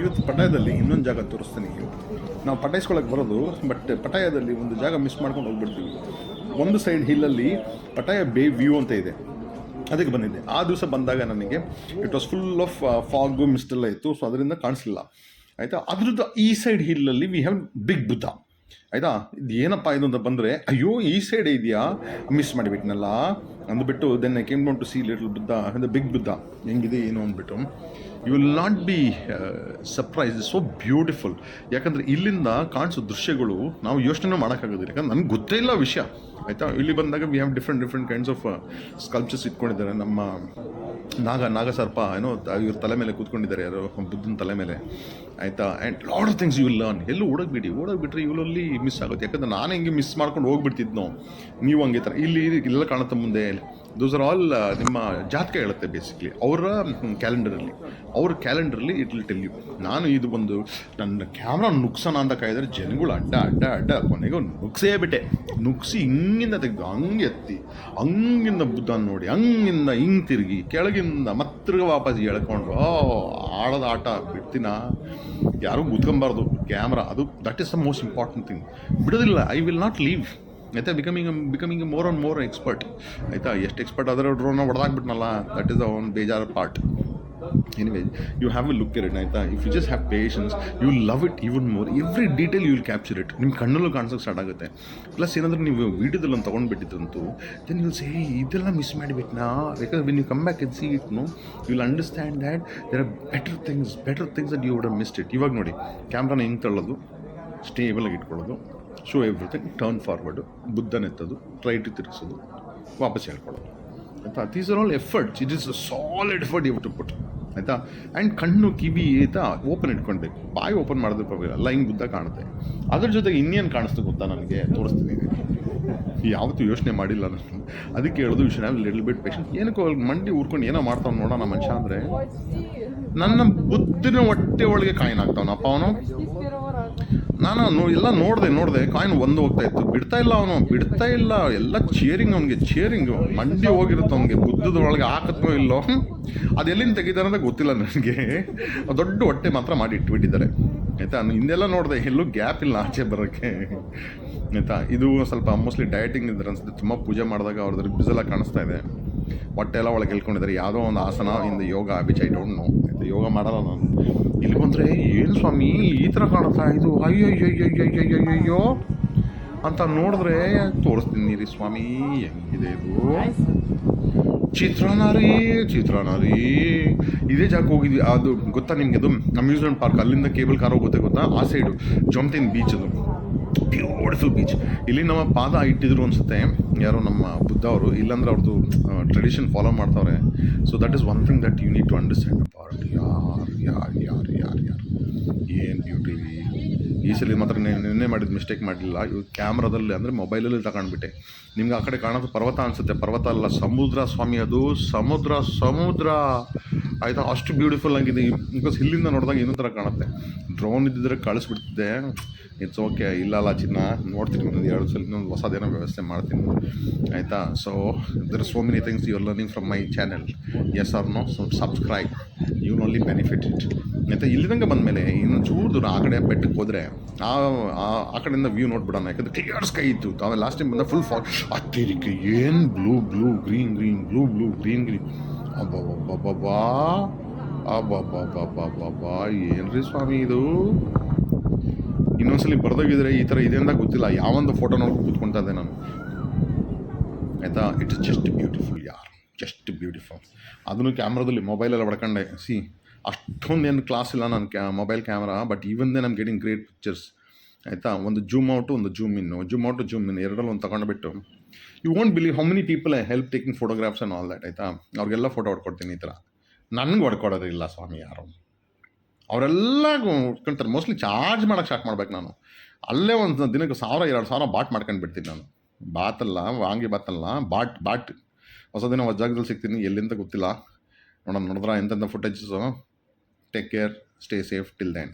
ಇವತ್ತು ಪಟಾಯದಲ್ಲಿ ಇನ್ನೊಂದು ಜಾಗ ತೋರಿಸ್ತೀನಿ ನಾವು ಪಟಾಯಿಸ್ಕೊಳಕ್ಕೆ ಬರೋದು ಬಟ್ ಪಟಾಯದಲ್ಲಿ ಒಂದು ಜಾಗ ಮಿಸ್ ಮಾಡ್ಕೊಂಡು ಹೋಗ್ಬಿಡ್ತೀವಿ. ಒಂದು ಸೈಡ್ ಹಿಲ್ಲಲ್ಲಿ ಪಟಾಯ ಬೇ ವ್ಯೂ ಅಂತ ಇದೆ. ಅದಕ್ಕೆ ಬಂದಿದ್ದೆ. ಆ ದಿವಸ ಬಂದಾಗ ನನಗೆ it was full of fog mist ಎಲ್ಲ ಇತ್ತು ಸೊ ಅದರಿಂದ ಕಾಣಿಸ್ಲಿಲ್ಲ. ಆಯಿತಾ? ಅದ್ರದ್ದು ಈ ಸೈಡ್ ಹಿಲ್ಲಲ್ಲಿ ವಿ ಹ್ಯಾವ್ ಬಿಗ್ ಬುದ್ಧ ಆಯಿತಾ? ಇದು ಏನಪ್ಪ ಇದು ಅಂತ ಬಂದರೆ, ಅಯ್ಯೋ, ಈ ಸೈಡ್ ಇದೆಯಾ? ಮಿಸ್ ಮಾಡಿಬಿಟ್ನಲ್ಲ. ಅಂದ್ಬಿಟ್ಟು then I came down to see little Buddha ಅಂದರೆ ಬಿಗ್ ಬುದ್ಧ ಹೆಂಗಿದೆ, ಏನು? ಅಂದ್ಬಿಟ್ಟು you will not be surprise so beautiful ಯಾಕಂದರೆ, ಇಲ್ಲಿಂದ ಕಾಣಿಸೋ ದೃಶ್ಯಗಳು ನಾವು ಯೋಚನೆ ಮಾಡೋಕ್ಕಾಗೋದಿಲ್ಲ. ಯಾಕಂದ್ರೆ, ನನಗೆ ಗೊತ್ತೇ ಇಲ್ಲ ವಿಷಯ. ಆಯಿತಾ? ಇಲ್ಲಿ ಬಂದಾಗ we have different different kinds of sculptures ಇಟ್ಕೊಂಡಿದ್ದಾರೆ. ನಮ್ಮ ನಾಗ ನಾಗಸರ್ಪ ಏನೋ ಇವ್ರ ತಲೆ ಮೇಲೆ ಕೂತ್ಕೊಂಡಿದ್ದಾರೆ ಯಾರೋ ಬುದ್ಧನ ತಲೆ ಮೇಲೆ. ಆಯಿತಾ? And lot of things you will learn ಎಲ್ಲೂ ಓಡೋಗ್ಬಿಡಿ, ಓಡೋಗ್ಬಿಟ್ರೆ ಇವರಲ್ಲಿ ಮಿಸ್ ಆಗುತ್ತೆ. ಯಾಕಂದ್ರೆ ನಾನು ಹೆಂಗೆ ಮಿಸ್ ಮಾಡ್ಕೊಂಡು ಹೋಗ್ಬಿಡ್ತಿದ್ನೋ, ನೀವು ಹಂಗೆ ಥರ ಇಲ್ಲಿ ಇಲ್ಲೆಲ್ಲ ಕಾಣುತ್ತೆ ಮುಂದೆ. ದೋಸ್ ಆರ್ ಆಲ್ ನಿಮ್ಮ ಜಾತಕ ಹೇಳುತ್ತೆ ಬೇಸಿಕ್ಲಿ ಅವರ ಕ್ಯಾಲೆಂಡರಲ್ಲಿ ಅವ್ರ ಕ್ಯಾಲೆಂಡರಲ್ಲಿ ಇಟ್ ವಿಲ್ ಟೆಲ್ ಯು ನಾನು ಇದು ಒಂದು, ನನ್ನ ಕ್ಯಾಮ್ರಾ ನುಗ್ಸೋಣ ಅಂತ ಕಾಯ್ದರೆ ಜನಗಳು ಅಡ್ಡ ಅಡ್ಡ ಅಡ್ಡ ಕೊನೆಗೆ ನುಗ್ಸೇ ಬಿಟ್ಟೆ. ನುಗ್ಸಿ ಹಿಂಗಿಂದ ತೆಗೆದು ಹಂಗೆ ಎತ್ತಿ, ಹಂಗಿಂದ ಬುದ್ಧ ನೋಡಿ, ಹಂಗಿಂದ ಹಿಂಗೆ ತಿರುಗಿ, ಕೆಳಗಿಂದ ಮತ್ತಿರ್ಗ ವಾಪಸ್ ಎಳ್ಕೊಂಡು, ಓ, ಆಡೋದು ಆಟ ಬಿಡ್ತೀನ? ಯಾರೂ ಗುದ್ಕೊಂಬಾರ್ದು. ಕ್ಯಾಮ್ರಾ ಅದು that is the most important thing ಬಿಡೋದಿಲ್ಲ ಐ ವಿಲ್ ನಾಟ್ ಲೀವ್ ಆಯಿತಾ? Becoming becoming more and more expert ಆಯಿತಾ? ಎಷ್ಟು ಎಕ್ಸ್ಪರ್ಟ್ ಆದರೆ ಡ್ರೋನ ಹೊಡೆದಾಕ್ಬಿಟ್ನಲ್ಲ ದಟ್ ಇಸ್ ದ ಒನ್ ಬೇಜಾರ್ part anyway you have a look it ಆಯಿತಾ? If you just have patience you love it even more every detail you will capture it ನಿಮ್ಮ ಕಣ್ಣಲ್ಲೂ ಕಾಣಿಸೋಕೆ start ಆಗುತ್ತೆ. ಪ್ಲಸ್ ಏನಾದರೂ ನೀವು ವೀಡಿಯೋದಲ್ಲಿ ಒಂದು ತೊಗೊಂಡ್ಬಿಟ್ಟಿದ್ದಂತೂ ದೆನ್ ವಿಲ್ ಸೇ ಇದೆಲ್ಲ miss ಮಾಡಿಬಿಟ್ನಾ? Because when you come back in see it know you will understand that there are better things better things that you would missed it ಇವಾಗ ನೋಡಿ ಕ್ಯಾಮ್ರಾನ ಹಿಂಗೆ ತಳ್ಳೋದು ಸ್ಟೇಬಲಾಗಿ ಇಟ್ಕೊಳ್ಳೋದು. ಶೋ ಎವ್ರಿಥಿಂಗ್ ಟರ್ನ್ ಫಾರ್ವರ್ಡು ಬುದ್ಧನೆತ್ತದು right ತಿರುಗಿಸೋದು, ವಾಪಸ್ ಹೇಳ್ಕೊಳ್ಳೋದು. ಆಯಿತಾ? These are all efforts it is a solid effort you to put ಆಯಿತಾ? ಆ್ಯಂಡ್ ಕಣ್ಣು, ಕಿವಿ ಆಯಿತಾ ಓಪನ್ ಇಟ್ಕೊಳ್ಬೇಕು. ಬಾಯಿ ಓಪನ್ ಮಾಡಿದ್ರೆ ಪರವಾಗಿಲ್ಲ ಲೈನ್ ಬುದ್ಧ ಕಾಣುತ್ತೆ. ಅದ್ರ ಜೊತೆಗೆ ಇನ್ನೇನು ಕಾಣಿಸ್ತು ಗೊತ್ತಾ ನನಗೆ? ತೋರಿಸ್ತೀನಿ. ಯಾವತ್ತೂ ಯೋಚನೆ ಮಾಡಿಲ್ಲ ನಾನು. ಅದಕ್ಕೆ ಹೇಳೋದು ವಿಷಯ ಹ್ಯಾವ್ ಲಿಟಲ್ ಬಿಟ್ ಪೇಷಂಟ್ ಏನಕ್ಕೋ ಮಂಡಿ ಊರ್ಕೊಂಡು ಏನೋ ಮಾಡ್ತಾವ್ ನೋಡೋಣ ಮನುಷ್ಯ ಅಂದರೆ, ನನ್ನ ಬುದ್ಧಿನ ಹೊಟ್ಟೆ ಒಳಗೆ ಕಾಯಿನ್ ಆಗ್ತಾವನಪ್ಪ ಅವನು. ನಾನು ಎಲ್ಲ ನೋಡಿದೆ ನೋಡಿದೆ. ಕಾಯಿನ್ ಒಂದು ಹೋಗ್ತಾ ಇತ್ತು. ಬಿಡ್ತಾ ಇಲ್ಲ ಅವನು. ಬಿಡ್ತಾ ಇಲ್ಲ. ಎಲ್ಲ ಚೇರಿಂಗ್ ಅವನಿಗೆ ಚೇರಿಂಗು ಮಂಡಿ ಹೋಗಿರುತ್ತೆ ಅವನಿಗೆ. ಬುದ್ಧದ ಒಳಗೆ ಹಾಕತ್ನೋ ಇಲ್ಲೋ. ಅದು ಎಲ್ಲಿಂದ ಅಂತ ಗೊತ್ತಿಲ್ಲ ನನಗೆ. ದೊಡ್ಡ ಹೊಟ್ಟೆ ಮಾತ್ರ ಮಾಡಿ ಇಟ್ಬಿಟ್ಟಿದ್ದಾರೆ. ಆಯಿತಾ? ಹಿಂದೆಲ್ಲ ನೋಡಿದೆ. ಎಲ್ಲೂ ಗ್ಯಾಪ್ ಇಲ್ಲ ಆಚೆ ಬರೋಕ್ಕೆ. ಆಯಿತಾ? ಇದು ಸ್ವಲ್ಪ ಮೋಸ್ಟ್ಲಿ ಡಯಟಿಂಗ್ ಇದ್ರೆ ಅನ್ಸುತ್ತೆ. ತುಂಬ ಪೂಜೆ ಮಾಡಿದಾಗ ಅವ್ರದ್ದು ಬಿಸೆಲ್ಲ ಕಾಣಿಸ್ತಾ ಇದೆ. ಹೊಟ್ಟೆ ಎಲ್ಲ ಒಳಗೆ ಹೇಳ್ಕೊಂಡಿದ್ದಾರೆ ಯಾವುದೋ ಒಂದು ಆಸನ, ಇಂದ yoga which I don't know ಇದು ಯೋಗ ಮಾಡಲ್ಲ ನಾನು. ಇಲ್ಲಿ ಬಂದರೆ, ಏನು ಸ್ವಾಮಿ, ಈ ಥರ ಕಾಣುತ್ತಾ? ಇದು ಅಯ್ಯೋ ಅಯ್ಯೋ ಅಂತ ನೋಡಿದ್ರೆ, ತೋರಿಸ್ತೀನಿ ರೀ ಸ್ವಾಮಿ, ಹೆಂಗಿದೆ ಇದು? ಚಿತ್ರಾನ್ನ ರೀ ಚಿತ್ರಾನ್ನ ರೀ ಇದೇ ಜಾಗಕ್ಕೆ ಹೋಗಿದ್ವಿ. ಅದು ಗೊತ್ತಾ ನಿಮಗೆ? ಅದು ಅಮ್ಯೂಸ್ಮೆಂಟ್ ಪಾರ್ಕ್ ಅಲ್ಲಿಂದ ಕೇಬಲ್ ಕಾರ್ ಹೋಗುತ್ತೆ ಗೊತ್ತಾ? ಆ ಸೈಡು ಜೊಮ್ತಿನ್ ಬೀಚ್ ಅದು. ಬ್ಯೂಟಿಫುಲ್ ಬೀಚ್ ಇಲ್ಲಿ ನಮ್ಮ ಪಾದ ಇಟ್ಟಿದ್ರು ಅನ್ಸುತ್ತೆ. ಯಾರೋ ನಮ್ಮ ಬುದ್ಧ ಅವರು. ಇಲ್ಲಾಂದ್ರೆ ಅವ್ರದ್ದು ಟ್ರೆಡಿಷನ್ ಫಾಲೋ ಮಾಡ್ತಾವ್ರೆ. So that is one thing that you need to understand about ಯಾರು ಯಾರು ಯಾರು ಯಾರು ಯಾರು. ಏನು ಬ್ಯೂಟಿ ಈ ಸಲ ಮಾತ್ರ ನಿನ್ನೆ ಮಾಡಿದ ಮಿಸ್ಟೇಕ್ ಮಾಡಲಿಲ್ಲ. ಇವು ಕ್ಯಾಮ್ರಾದಲ್ಲಿ ಅಂದರೆ ಮೊಬೈಲಲ್ಲಿ ತಗೊಂಡ್ಬಿಟ್ಟೆ. ನಿಮ್ಗೆ ಆ ಕಡೆ ಕಾಣೋದು ಪರ್ವತ ಅನಿಸುತ್ತೆ. ಪರ್ವತ ಅಲ್ಲ, ಸಮುದ್ರ ಸ್ವಾಮಿ ಅದು. ಸಮುದ್ರ ಸಮುದ್ರ. ಆಯಿತಾ? ಅಷ್ಟು ಬ್ಯೂಟಿಫುಲ್ ಆಗಿದೆ. ಬಿಕಾಸ್ ಇಲ್ಲಿಂದ ನೋಡಿದಾಗ ಇನ್ನೊಂದು ಥರ ಕಾಣುತ್ತೆ. ಡ್ರೋನ್ ಇದ್ದಿದ್ರೆ ಕಳಿಸ್ಬಿಡ್ತಿದ್ದೆ. ಇಟ್ಸ್ ಓಕೆ ಇಲ್ಲ ಅಲ್ಲ ಚಿನ್ನ. ನೋಡ್ತೀನಿ ಒಂದು ಎರಡು ಸಲ, ಇನ್ನೊಂದು ಹೊಸದೇನೋ ವ್ಯವಸ್ಥೆ ಮಾಡ್ತೀನಿ. ಆಯಿತಾ? So there so many things you are learning from my channel as are no so subscribe you only benefit it ಆಯಿತಾ? ಇಲ್ಲಿದಂಗೆ ಬಂದಮೇಲೆ ಇನ್ನು ಚೂರು ದೂರ ಆ ಕಡೆ ಬೆಟ್ಟಕ್ಕೆ ಹೋದರೆ ಆ, ಆ- ಕಡೆಯಿಂದ ವ್ಯೂ ನೋಡ್ಬಿಡೋಣ. ಯಾಕಂದ್ರೆ ಕ್ಲಿಯರ್ ಸ್ಕೈ ಇತ್ತು. ಆಮೇಲೆ ಲಾಸ್ಟ್ ಟೈಮ್ ಬಂದ ಫುಲ್ ಫಾಗ್ ಅತ್ತಿರಿಕೆ ಏನು blue blue green green blue blue green green ಅಬ್ಬಬ್ಬಬ್ಬಬ್ಬಾ ಅಬ್ಬಬ್ಬಬ್ಬಬ್ಬಬ್ಬಾ. ರೀ ಸ್ವಾಮಿ ಇದು? ಇನ್ನೊಂದ್ಸಲಿ ಬರ್ದೋಗಿದ್ರೆ ಈ ಥರ ಇದೆ ಅಂತ ಗೊತ್ತಿಲ್ಲ. ಯಾವೊಂದು ಫೋಟೋ ನೋಡ್ಕೊಂಡು ಕೂತ್ಕೊಳ್ತಾ ಇದ್ದೆ ನಾನು. ಆಯಿತಾ? ಇಟ್ಸ್ ಜಸ್ಟ್ ಬ್ಯೂಟಿಫುಲ್ ಯಾರ್? ಜಸ್ಟ್ ಬ್ಯೂಟಿಫುಲ್ ಅದನ್ನು ಕ್ಯಾಮ್ರಾದಲ್ಲಿ ಮೊಬೈಲೆಲ್ಲ ಹೊಡ್ಕೊಂಡೆ. ಸಿ ಅಷ್ಟೊಂದು ಏನು ಕ್ಲಾಸ್ ಇಲ್ಲ ನನ್ನ ಕ್ಯಾ mobile camera but even they ನಮ್ ಗೆಟಿಂಗ್ ಗ್ರೇಟ್ ಪಿಕ್ಚರ್ಸ್ ಆಯಿತಾ? ಒಂದು ಜೂಮ್ ಔಟು ಒಂದು ಜೂಮ್ ಇನ್ನು ಜೂಮ್ ಔಟು ಜೂಮ್ ಇನ್ ಎರಡರಲ್ಲಿ ಒಂದು ತಗೊಂಡ್ಬಿಟ್ಟು. You won't believe how many people I help taking photographs and all that ಆಯಿತಾ? ಅವ್ರಿಗೆಲ್ಲ ಫೋಟೋ ಹೊಡ್ಕೊಡ್ತೀನಿ ಈ ಥರ ನನಗೆ ಹೊಡ್ಕೊಡೋದಿಲ್ಲ ಸ್ವಾಮಿ ಯಾರು. ಅವರೆಲ್ಲ ಉಟ್ಕೊಂತಾರೆ. ಮೋಸ್ಟ್ಲಿ ಚಾರ್ಜ್ ಮಾಡೋಕೆ ಸ್ಟಾರ್ಟ್ ಮಾಡ್ಬೇಕು ನಾನು. ಅಲ್ಲೇ ಒಂದು ದಿನಕ್ಕೆ ಸಾವಿರ, ಎರಡು ಸಾವಿರ ಬಾಟ್ ಮಾಡ್ಕೊಂಡು ಬಿಡ್ತೀನಿ ನಾನು. ಬಾತಲ್ಲ, ವಾಂಗಿ ಬಾತಲ್ಲ, ಬಾಟ್ ಬಾಟ್. ಹೊಸ ದಿನ ಜಾಗದಲ್ಲಿ ಸಿಗ್ತೀನಿ. ಎಲ್ಲಿಂದ ಗೊತ್ತಿಲ್ಲ. ನೋಡೋಣ, ನೋಡಿದ್ರ ಎಂತೆಂಥ footages take care stay safe till then